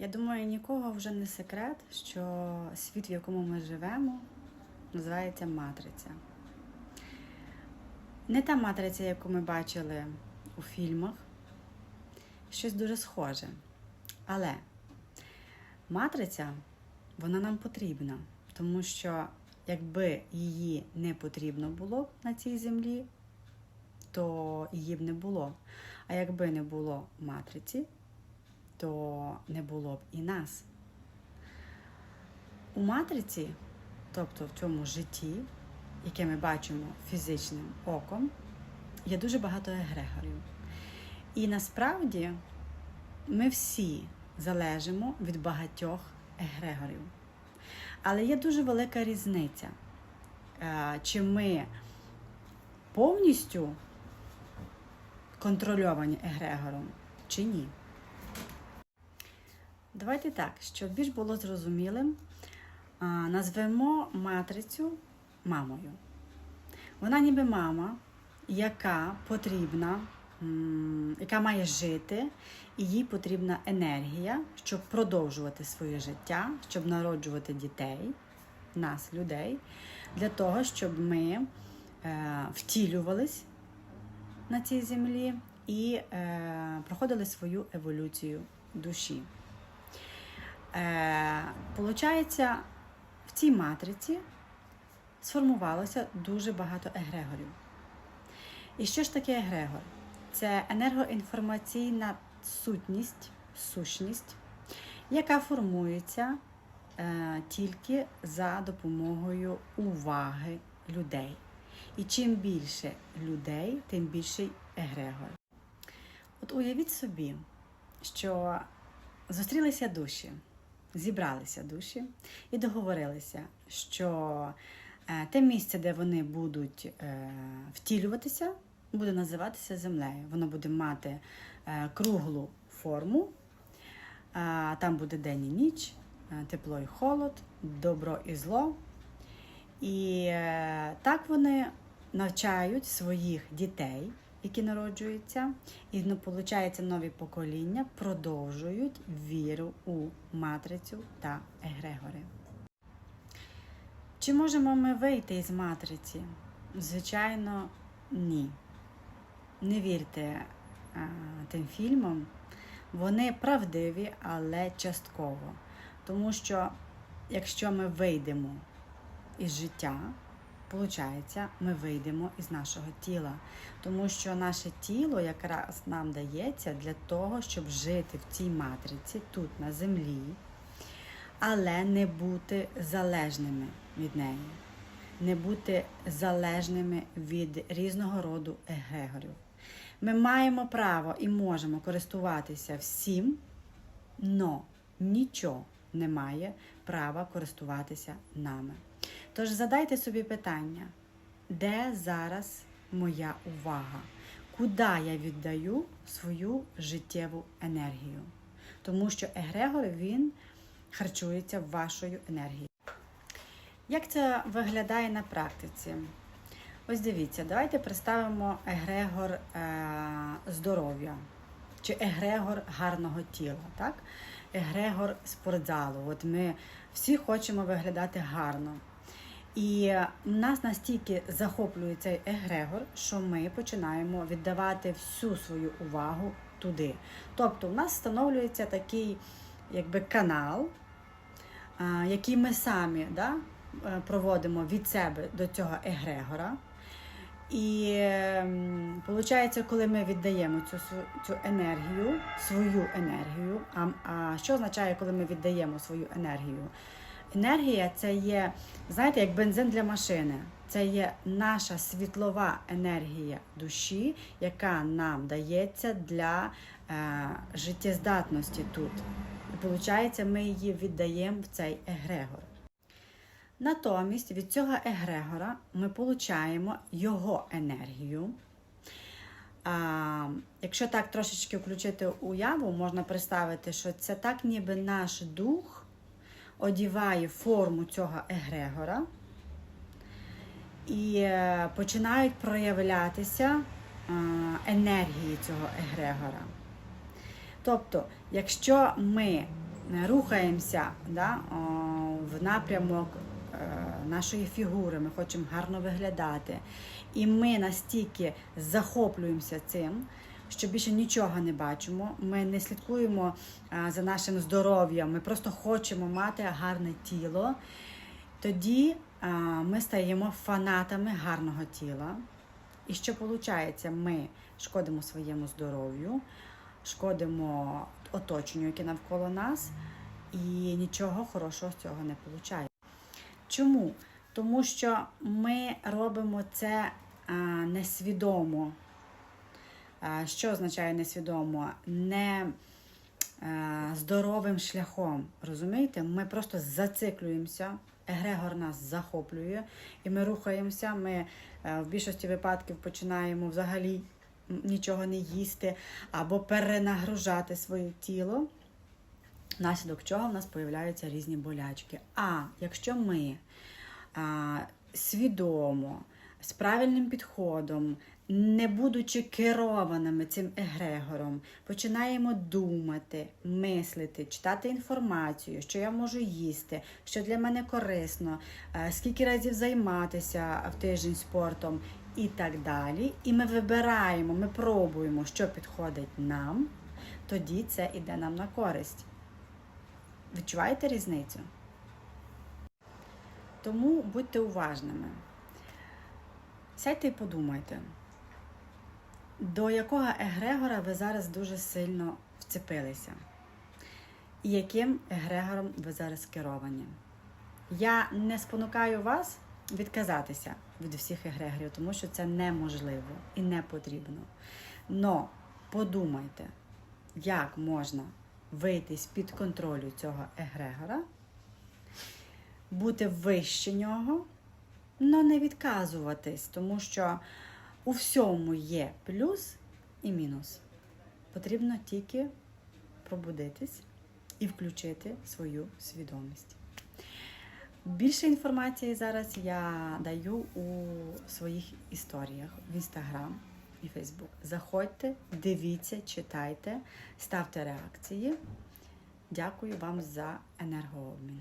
Я думаю, нікого вже не секрет, що світ, в якому ми живемо, називається матриця. Не та матриця, яку ми бачили у фільмах, щось дуже схоже. Але матриця, вона нам потрібна, тому що якби її не потрібно було на цій землі, то її б не було. А якби не було матриці, то не було б і нас. У матриці, тобто в цьому житті, яке ми бачимо фізичним оком, є дуже багато егрегорів. І насправді ми всі залежимо від багатьох егрегорів. Але є дуже велика різниця, е, чи ми повністю контрольовані егрегором, чи ні. Давайте так, щоб більш було зрозумілим, назвемо матрицю мамою. Вона ніби мама, яка потрібна, яка має жити, і їй потрібна енергія, щоб продовжувати своє життя, щоб народжувати дітей, нас, людей, для того, щоб ми е, втілювались на цій землі і е, проходили свою еволюцію душі. Е, Получається, в цій матриці сформувалося дуже багато егрегорів. І що ж таке егрегор? Це енергоінформаційна сутність, сущність, яка формується е, тільки за допомогою уваги людей. І чим більше людей, тим більший егрегор. От уявіть собі, що зустрілися душі, зібралися душі і договорилися, що е, те місце, де вони будуть е, втілюватися, буде називатися землею. Воно буде мати е, круглу форму, там буде день і ніч, тепло і холод, добро і зло. І так вони навчають своїх дітей, які народжуються, і ну, получається, нові покоління продовжують віру у матрицю та егрегори. Чи можемо ми вийти із матриці? Звичайно, ні. Не вірте а, тим фільмам. Вони правдиві, але частково. Тому що якщо ми вийдемо із життя, Получається, ми вийдемо із нашого тіла, тому що наше тіло якраз нам дається для того, щоб жити в цій матриці тут на землі, але не бути залежними від неї, не бути залежними від різного роду егрегорів. Ми маємо право і можемо користуватися всім, но нічого не має права користуватися нами. Тож задайте собі питання, де зараз моя увага? Куди я віддаю свою життєву енергію? Тому що Егрегор він харчується вашою енергією. Як це виглядає на практиці? Ось дивіться, давайте представимо Егрегор е- здоров'я чи Егрегор гарного тіла. так? Егрегор спортзалу. От ми всі хочемо виглядати гарно. І нас настільки захоплює цей егрегор, що ми починаємо віддавати всю свою увагу туди. Тобто, у нас встановлюється такий якби канал, який ми самі да, проводимо від себе до цього егрегора. І виходить, коли ми віддаємо цю цю енергію, свою енергію. А, а що означає, коли ми віддаємо свою енергію? Енергія це є, знаєте, як бензин для машини. Це є наша світлова енергія душі, яка нам дається для е, життєздатності тут. І виходить, ми її віддаємо в цей егрегор. Натомість від цього егрегора ми отримуємо його енергію. А, Якщо так трошечки включити уяву, можна представити, що це так, ніби наш дух одіває форму цього егрегора і е, починають проявлятися енергії цього егрегора. Тобто, якщо ми е, рухаємося да, в напрямок е, нашої фігури, ми хочемо гарно виглядати. І ми настільки захоплюємося цим, що більше нічого не бачимо. Ми не слідкуємо е, за нашим здоров'ям, ми просто хочемо мати гарне тіло. Тоді е, ми стаємо фанатами гарного тіла. І що виходить? Ми шкодимо своєму здоров'ю, шкодимо оточенню, яке навколо нас, і нічого хорошого з цього не виходить. Чому? Тому що ми робимо це несвідомо. Що означає несвідомо? Не здоровим шляхом. Розумієте? Ми просто зациклюємося, егрегор нас захоплює, і ми рухаємося. Ми е, в більшості випадків починаємо взагалі нічого не їсти або перенагружати своє тіло. Внаслідок чого в нас появляються різні болячки. А якщо ми а, свідомо, з правильним підходом, не будучи керованими цим егрегором, починаємо думати, мислити, читати інформацію, що я можу їсти, що для мене корисно, е, скільки разів займатися в тиждень спортом і так далі. І ми вибираємо, ми пробуємо, що підходить нам, тоді це йде нам на користь. Відчуваєте різницю? Тому будьте уважними. Сядьте і подумайте, до якого егрегора ви зараз дуже сильно вцепилися, і яким егрегором ви зараз керовані. Я не спонукаю вас відказатися від всіх егрегорів, тому що це неможливо і не потрібно. Но подумайте, як можна вийти з-під контролю цього егрегора, бути вище нього, але не відказуватись, тому що у всьому є плюс і мінус. Потрібно тільки пробудитись і включити свою свідомість. Більше інформації зараз я даю у своїх історіях в Інстаграм і Фейсбук. Заходьте, дивіться, читайте, ставте реакції. Дякую вам за енергообмін.